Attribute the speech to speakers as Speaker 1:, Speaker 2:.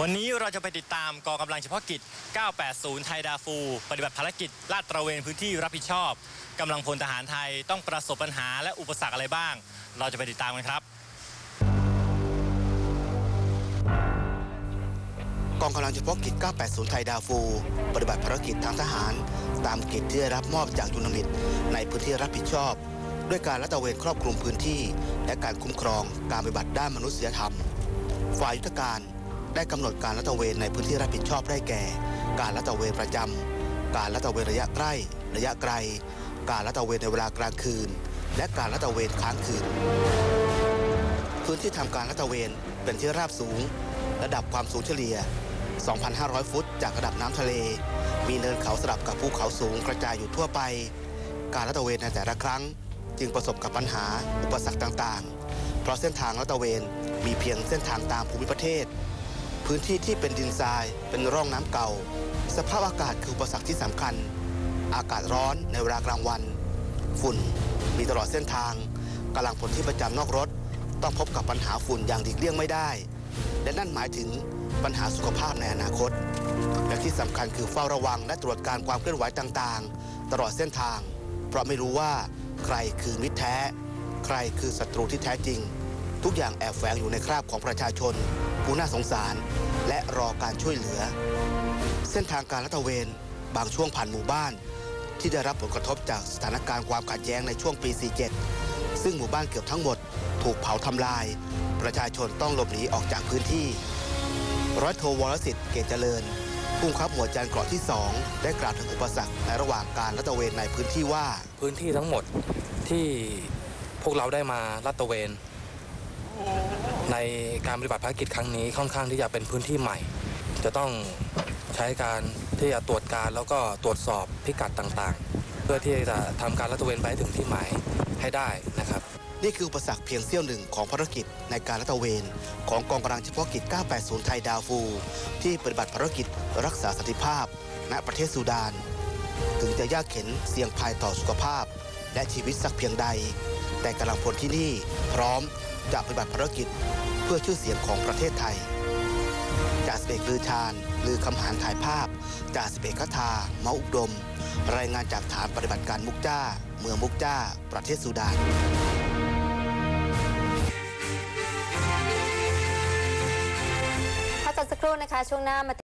Speaker 1: วันนี้เราจะไปติดตามกองกำลังเฉพาะกิจ 980 ไทยดาฟู ปฏิบัติภารกิจลาดตระเวนพื้นที่รับผิดชอบกำลังพลทหารไทยต้องประสบปัญหาและอุปสรรคอะไรบ้าง เราจะไปติดตามกันครับ
Speaker 2: กองกำลังเฉพาะกิจ 980 ไทยดาฟู ปฏิบัติภารกิจทางทหาร ตามกิจที่ได้รับมอบจากยูนมิตในพื้นที่รับผิดชอบ ด้วยการละตระเวนครอบคลุมพื้นที่ และการคุ้มครองการปฏิบัติด้านมนุษยธรรม ฝ่ายยุทธการ ได้กำหนดการละตระเวนในพื้นที่รับผิดชอบได้แก่ การละตระเวนประจำ การละตระเวนระยะใกล้ ระยะไกล การละตระเวนในเวลากลางคืน และการละตระเวนค้างคืน พื้นที่ทำการละตระเวนเป็นที่ราบสูง ระดับความสูงเฉลี่ย 2,500 ฟุต จากระดับน้ำทะเล มีเนินเขาสลับกับภูเขาสูงกระจายอยู่ทั่วไป การละตระเวนในแต่ละครั้ง จึงประสบกับปัญหาอุปสรรคต่างๆ เพราะเส้นทางละตระเวนมีเพียงเส้นทางตามภูมิประเทศ พื้นที่ที่เป็นดินทรายเป็นร่องน้ำเก่า สภาพอากาศคืออุปสรรคที่สำคัญ อากาศร้อนในเวลากลางวัน ฝุ่นมีตลอดเส้นทางกำลังพลที่ประจำนอกรถ ต้องพบกับปัญหาฝุ่นอย่างหลีกเลี่ยงไม่ได้ และนั่นหมายถึงปัญหาสุขภาพในอนาคต และที่สำคัญคือเฝ้าระวังและตรวจการความเคลื่อนไหวต่างๆ ตลอดเส้นทาง เพราะไม่รู้ว่าใครคือมิตรแท้ ใครคือศัตรูที่แท้จริง ทุกอย่างแอบแฝงอยู่ในคราบของประชาชน ผู้น่าสงสาร และรอการช่วยเหลือ เส้นทางการลาดตระเวน บางช่วงผ่านหมู่บ้าน ที่ได้รับผลกระทบจากสถานการณ์ความขัดแย้งในช่วงปี 47 ซึ่งหมู่บ้านเกือบทั้งหมด ถูกเผาทำลาย ประชาชนต้องหลบหนีออกจากพื้นที่ ร้อยโทวรสิทธิ์เกตเจริญผู้บังคับหมวดจานเกราะที่ 2 ได้กล่าวถึงอุปสรรคในระหว่างการลาดตระเวนในพื้นที่ว่า
Speaker 3: พื้นที่ทั้งหมดที่พวกเราได้มาลาดตระเวน ในการปฏิบัติภารกิจครั้งนี้ค่อนข้างที่จะเป็นพื้นที่ใหม่ จะต้องใช้การที่จะตรวจการแล้วก็ตรวจสอบพิกัดต่างๆ เพื่อที่จะทำการลาดตระเวนไปถึงที่หมายให้ได้นะครับ
Speaker 2: นี่คืออุปสรรคเพียงเสี้ยวหนึ่งของภารกิจในการลาดตระเวน ของกองกำลังเฉพาะกิจ 980 ไทยดาวฟู ที่ปฏิบัติภารกิจรักษาสันติภาพ ณประเทศซูดาน ถึงจะยากเข็นเสี่ยงภัยต่อสุขภาพ และชีวิตสักเพียงใด แต่กำลังพลที่นี่พร้อม จะปฏิบัติภารกิจเพื่อชื่อเสียงของประเทศไทยจากสเปกลือชาญลือคำหารถ่ายภาพจากสเปกคทาเมาอุดม รายงานจากฐานปฏิบัติการมุกจ้า เมืองมุกจ้า ประเทศซูดาน
Speaker 4: พักกันสักครู่นะคะ ช่วงหน้ามา